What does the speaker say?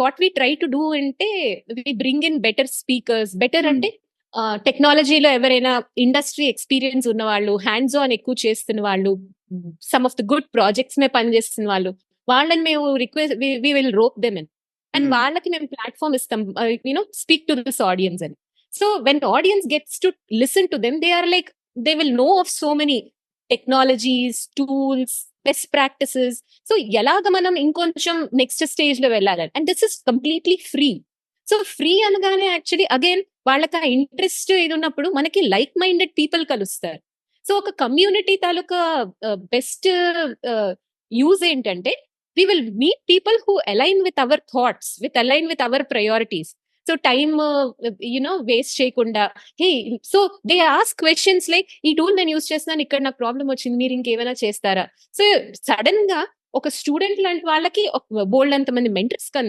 What we try to do అంటే we bring in better speakers better Hmm. అంటే టెక్నాలజీలో ఎవరైనా ఇండస్ట్రీ ఎక్స్పీరియన్స్ ఉన్న వాళ్ళు హ్యాండ్స్ ఆన్ ఎక్కువ చేస్తున్న వాళ్ళు some of the good projects మీద పనిచేస్తున్న వాళ్ళు వాళ్ళని మేము request we will rope them in and Hmm. వాళ్ళకి మేము ప్లాట్ఫామ్ ఇస్తాం you know speak to this audience అని so when audience gets to listen to them they are like they will know of so many technologies tools best practices so ఎలాగ మనం ఇంకొంచెం next స్టేజ్లో వెళ్ళాలని and this is completely free so free అనగానే actually again వాళ్ళకి ఆ interest ఇది ఉన్నప్పుడు మనకి లైక్ మైండెడ్ పీపుల్ కలుస్తారు. సో ఒక కమ్యూనిటీ తాలూకా బెస్ట్ యూజ్ ఏంటంటే we will meet people who align with our thoughts with align with our priorities so time you know waste చేయకుండా hey so they ask questions like ఈ tool నేను use చేస్తున్నాను ఇక్కడ నాకు problem వచ్చింది మీరు ఇంకేమైనా చేస్తారా? సో సడన్గా ఒక స్టూడెంట్ లాంటి వాళ్ళకి బోల్డ్ అంత మంది మెంటర్స్